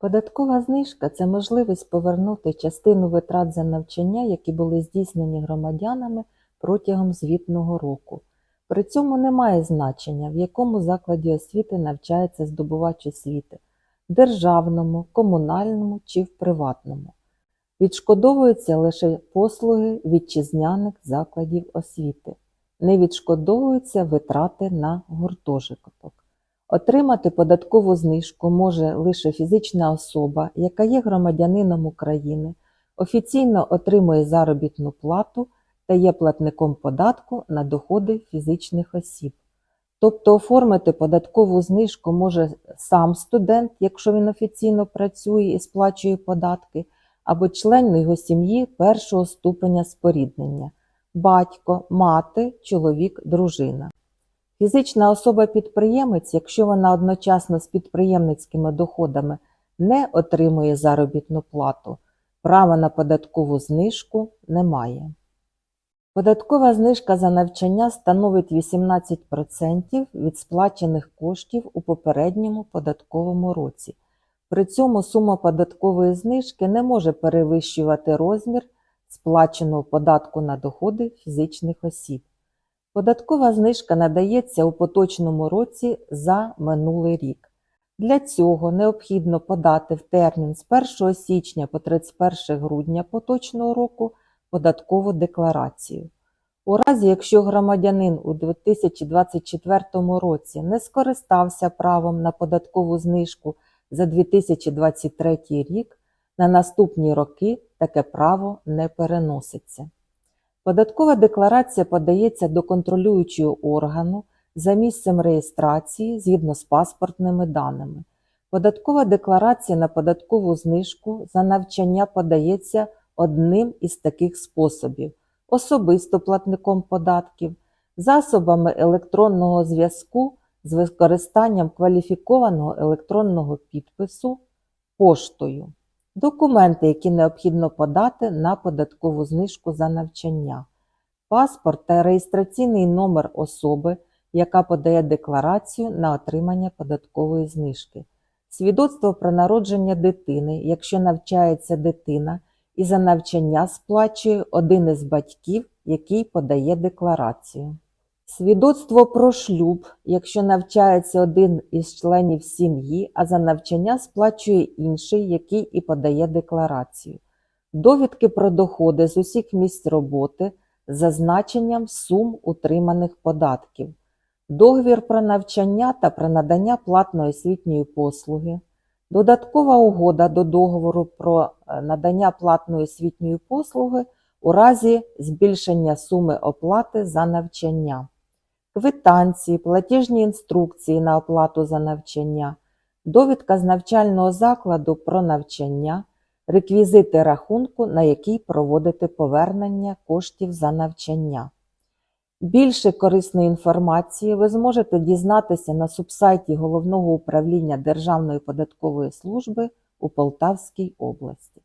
Податкова знижка це можливість повернути частину витрат за навчання, які були здійснені громадянами протягом звітного року. При цьому немає значення, в якому закладі освіти навчається здобувач освіти державному, комунальному чи в приватному. Відшкодовуються лише послуги вітчизняних закладів освіти. Не відшкодовуються витрати на гуртожиток. Отримати податкову знижку може лише фізична особа, яка є громадянином України, офіційно отримує заробітну плату та є платником податку на доходи фізичних осіб. Тобто оформити податкову знижку може сам студент, якщо він офіційно працює і сплачує податки, або член його сім'ї першого ступеня споріднення батько, мати, чоловік, дружина. Фізична особа-підприємець, якщо вона одночасно з підприємницькими доходами не отримує заробітну плату, права на податкову знижку немає. Податкова знижка за навчання становить 18% від сплачених коштів у попередньому податковому році. При цьому сума податкової знижки не може перевищувати розмір сплаченого податку на доходи фізичних осіб. Податкова знижка надається у поточному році за минулий рік. Для цього необхідно подати в термін з 1 січня по 31 грудня поточного року податкову декларацію. У разі, якщо громадянин у 2024 році не скористався правом на податкову знижку за 2023 рік, на наступні роки таке право не переноситься. Податкова декларація подається до контролюючого органу за місцем реєстрації згідно з паспортними даними. Податкова декларація на податкову знижку за навчання подається одним із таких способів: особисто платником податків, засобами електронного зв'язку з використанням кваліфікованого електронного підпису, поштою. Документи, які необхідно подати на податкову знижку за навчання, паспорт та реєстраційний номер особи, яка подає декларацію на отримання податкової знижки, свідоцтво про народження дитини, якщо навчається дитина, і за навчання сплачує один із батьків, який подає декларацію. Свідоцтво про шлюб, якщо навчається один із членів сім'ї, а за навчання сплачує інший, який і подає декларацію. Довідки про доходи з усіх місць роботи з зазначенням сум утриманих податків, договір про навчання та про надання платної освітньої послуги, додаткова угода до договору про е, надання платної освітньої послуги у разі збільшення суми оплати за навчання квитанції, платіжні інструкції на оплату за навчання, довідка з навчального закладу про навчання, реквізити рахунку, на який проводити повернення коштів за навчання. Більше корисної інформації ви зможете дізнатися на субсайті Головного управління Державної податкової служби у Полтавській області.